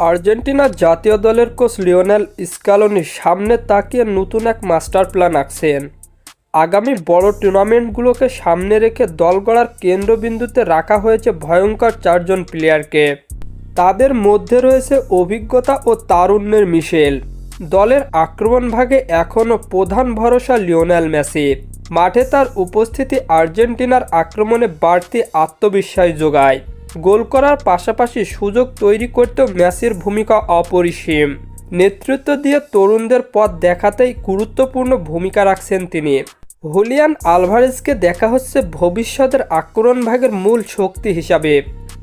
আর্জেন্টিনার জাতীয় দলের কোচ লিওনেল স্কালোনি সামনে তাকিয়ে নতুন এক মাস্টার প্ল্যান আঁকছেন। আগামী বড় টুর্নামেন্টগুলোকে সামনে রেখে দল গড়ার কেন্দ্রবিন্দুতে রাখা হয়েছে ভয়ঙ্কর চারজন প্লেয়ারকে। তাদের মধ্যে রয়েছে অভিজ্ঞতা ও তারুণ্যের মিশেল। দলের আক্রমণ ভাগে এখনও প্রধান ভরসা লিওনেল মেসি। মাঠে তার উপস্থিতি আর্জেন্টিনার আক্রমণে বাড়তি আত্মবিশ্বাস যোগায়। গোল করার পাশাপাশি সুযোগ তৈরি করতেও মেসির ভূমিকা অপরিসীম। নেতৃত্ব দিয়ে তরুণদের পথ দেখাতেই গুরুত্বপূর্ণ ভূমিকা রাখছেন তিনি। হুলিয়ান আলভারেজকে দেখা হচ্ছে ভবিষ্যতের আক্রমণ ভাগের মূল শক্তি হিসাবে।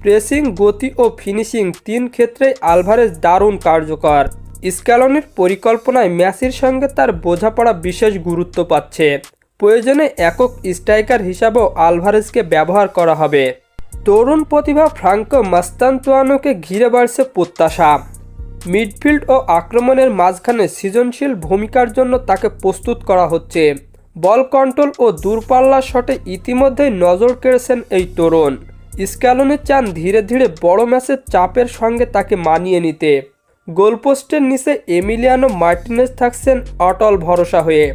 প্রেসিং, গতি ও ফিনিশিং তিন ক্ষেত্রেই আলভারেজ দারুণ কার্যকর। স্ক্যালনির পরিকল্পনায় ম্যাসির সঙ্গে তার বোঝাপড়া বিশেষ গুরুত্ব পাচ্ছে। প্রয়োজনে একক স্ট্রাইকার হিসাবেও আলভারেজকে ব্যবহার করা হবে। তরুণ প্রতিভা ফ্রাঙ্কো মাস্তান্তোয়ানোকে ঘিরে বাড়ছে প্রত্যাশা। মিডফিল্ড ও আক্রমণের মাঝখানে সৃজনশীল ভূমিকার জন্য তাকে প্রস্তুত করা হচ্ছে। বল কন্ট্রোল ও দূরপাল্লা শটে ইতিমধ্যেই নজর কেড়েছেন এই তরুণ। স্ক্যালনে চান ধীরে ধীরে বড় ম্যাচের চাপের সঙ্গে তাকে মানিয়ে নিতে। গোলপোস্টের নিচে এমিলিয়ানো মার্টিনেজ থাকছেন অটল ভরসা হয়ে।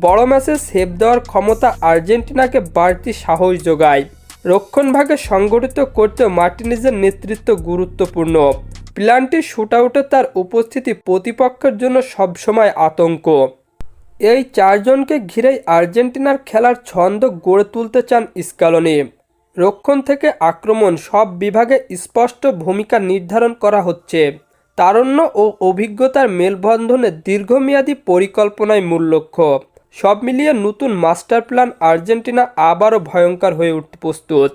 বড় ম্যাচে সেভ দেওয়ার ক্ষমতা আর্জেন্টিনাকে বাড়তি সাহস যোগায়। রক্ষণভাগে সংগঠিত করতে মার্টিনেজের নেতৃত্ব গুরুত্বপূর্ণ। প্ল্যানটি শুটআউটে তার উপস্থিতি প্রতিপক্ষের জন্য সবসময় আতঙ্ক। এই চারজনকে ঘিরেই আর্জেন্টিনার খেলার ছন্দ গড়ে তুলতে চান স্কালনি। রক্ষণ থেকে আক্রমণ সব বিভাগে স্পষ্ট ভূমিকা নির্ধারণ করা হচ্ছে। তারণ্য ও অভিজ্ঞতার মেলবন্ধনে দীর্ঘমেয়াদী পরিকল্পনায় মূল লক্ষ্য। সব মিলিয়ে নতুন মাস্টার প্ল্যান আর্জেন্টিনা আবারও ভয়ঙ্কর হয়ে উঠতে প্রস্তুত।